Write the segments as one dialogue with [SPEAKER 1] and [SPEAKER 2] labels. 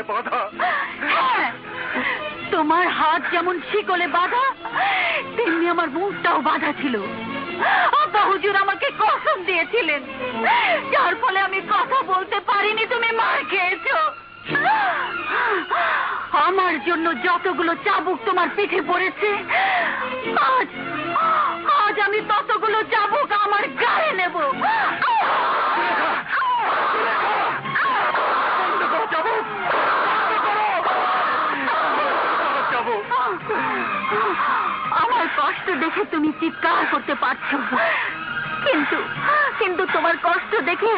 [SPEAKER 1] শিকলে বাঁধা।
[SPEAKER 2] হ্যাঁ, তোমার হাত যেমন শিকলে বাঁধা তেমনি আমার মুখটাও বাঁধা ছিল। হুজুর আমাকে কসম দিয়েছিলেন। যার ফলে আমি কথা বলতে পারিনি তুমি মার খেয়েছো। আমার জন্য যতগুলো চাবুক তোমার পিঠে পড়েছে আজ আজ আমি ততগুলো চাবুক আমার কষ্ট দেখে তুমি চিৎকার করতে পারছ। কিন্তু কিন্তু তোমার কষ্ট দেখে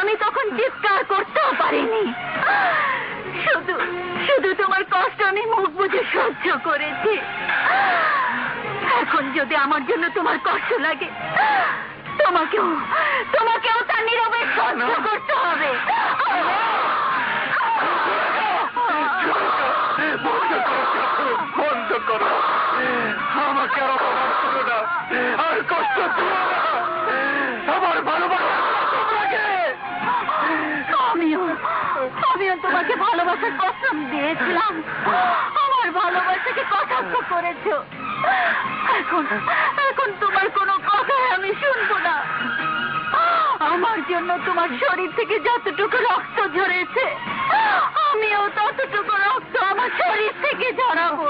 [SPEAKER 2] আমি তখন চিৎকার করতেও পারিনি। শুধু শুধু তোমার কষ্ট আমি মুখ বুঝে সহ্য করেছি। এখন যদি আমার জন্য তোমার কষ্ট লাগে তোমাকেও তোমাকেও তার নীরবে সহ্য করতে হবে।
[SPEAKER 1] আর কষ্ট আমার ভালোবাসা
[SPEAKER 2] আমিও তোমাকে ভালোবাসার কসম দিয়েছিলাম। আমার ভালোবাসাকে কটাক্ষ করেছ। এখন এখন তোমার কোনো কথাই আমি শুনব না। আমার জন্য তোমার শরীর থেকে যতটুকু রক্ত ঝরেছে, আমিও ততটুকু রক্ত আমার শরীর থেকে ঝরাবো।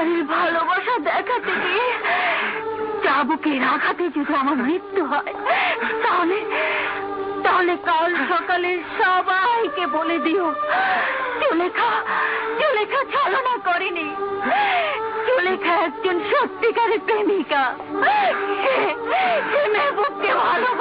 [SPEAKER 2] সত্যিকারের ভালোবাসা দেখাতে গিয়ে চাবুকের আঘাতে যদি আমার মৃত্যু হয়, তাহলে তাহলে কাল সকালে সবাইকে বলে দিও চুলেখা চুলেখা ছলনা করেনি। চুলেখা একজন সত্যিকারের প্রেমিকা। সে- মেহবুবকে ভালোবাসতো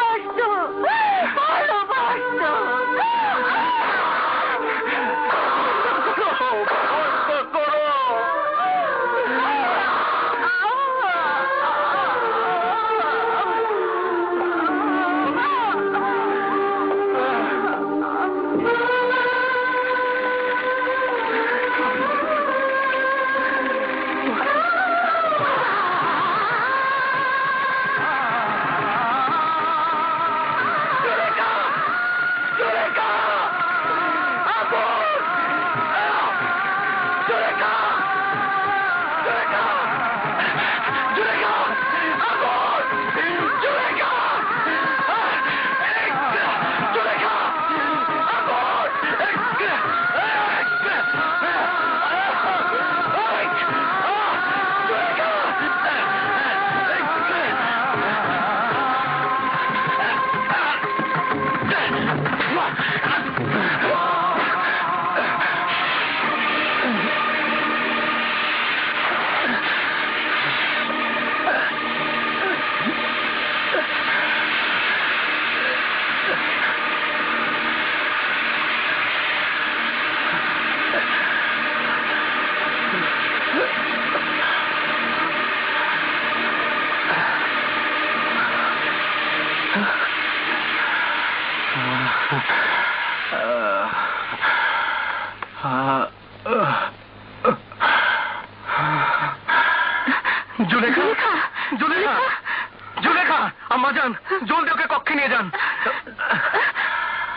[SPEAKER 1] জুলেখা জুলেখা আম্মা যান। জলদি ওকে কক্ষে নিয়ে যান।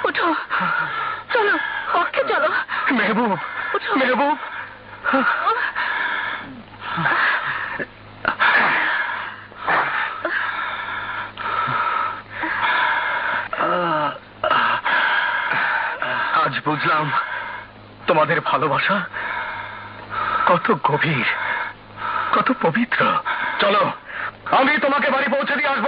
[SPEAKER 2] উঠো। চলো কক্ষে চলো।
[SPEAKER 1] মেহবুব। মেহবুব। আজ বুঝলাম তোমাদের ভালোবাসা কত গভীর কত পবিত্র। চলো। আমি তোমাকে বাড়ি পৌঁছে দিয়ে আসব।